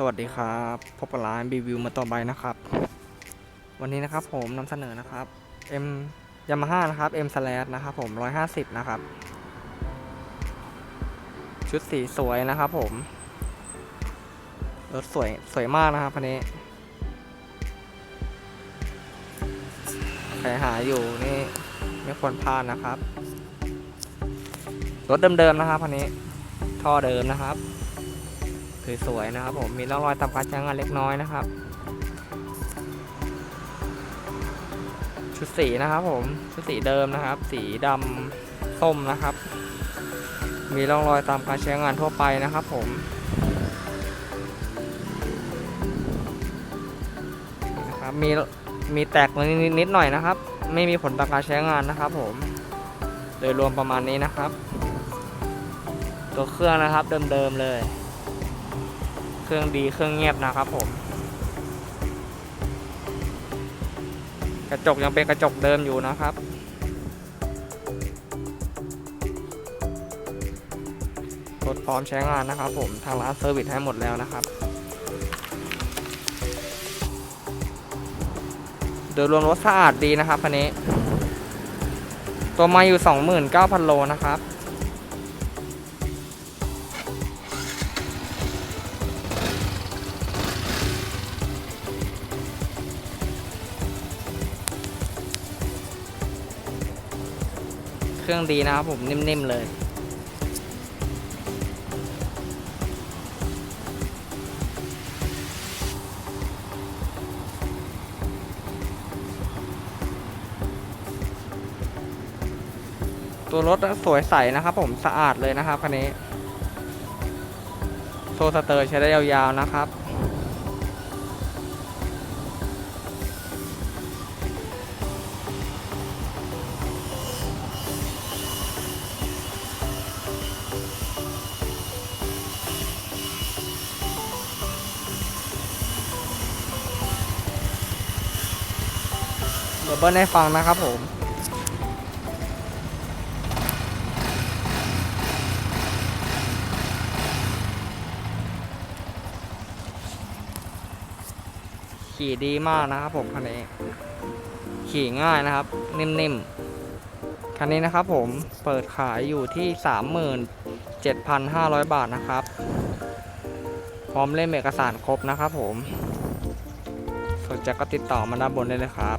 สวัสดีครับพบกับร้านรีวิวมาต่อไปนะครับ วันนี้นะครับผมนำเสนอนะครับ M Yamaha นะครับ M slash นะครับผม 150 นะครับ ชุดสีสวยนะครับผม รถสวยสวยมากนะครับคันนี้ใครหาอยู่นี่ ไม่ควรพลาดนะครับ รถเดิมๆนะครับคันนี้ ท่อเดิมนะครับ สวยๆนะครับผมมีร่องรอยตามการใช้งานเล็กน้อยนะครับ ชุดสีนะครับผมชุดสีเดิมนะครับ สีดำส้มนะครับ มีร่องรอยตามการใช้งานทั่วไปนะครับ ผมนะครับมีมีแตกนิดนิดๆหน่อยนะครับ ไม่มีผลต่อการใช้งานนะครับ ผม โดยรวมประมาณนี้นะครับ ตัวเครื่องนะครับเดิมๆเลย เครื่องดีเครื่องเงียบนะครับผม กระจกยังเป็นกระจกเดิมอยู่นะครับ รถพร้อมใช้งานนะครับผม ทางร้านเซอร์วิสให้หมดแล้วนะครับ โดยรวมรถสะอาดดีนะครับคันนี้ ตัวมาอยู่ 29,000 โลนะครับ เครื่องดีนะครับผมนิ่มๆเลย ตัวรถสวยใสนะครับผมสะอาดเลยนะครับคันนี้ โซสเตอร์ใช้ได้ยาวๆนะครับ เดี๋ยวเบิ้ลให้ฟังนะครับผมขี่ดีมากนะครับผมคันนี้ขี่ง่ายนะครับ นิ่มๆคันนี้นะครับผมเปิดขายอยู่ที่ 37,500 บาทนะครับ พร้อมเล่มเอกสารครบนะครับผมสนใจก็ติดต่อมาด้านบนได้เลยครับ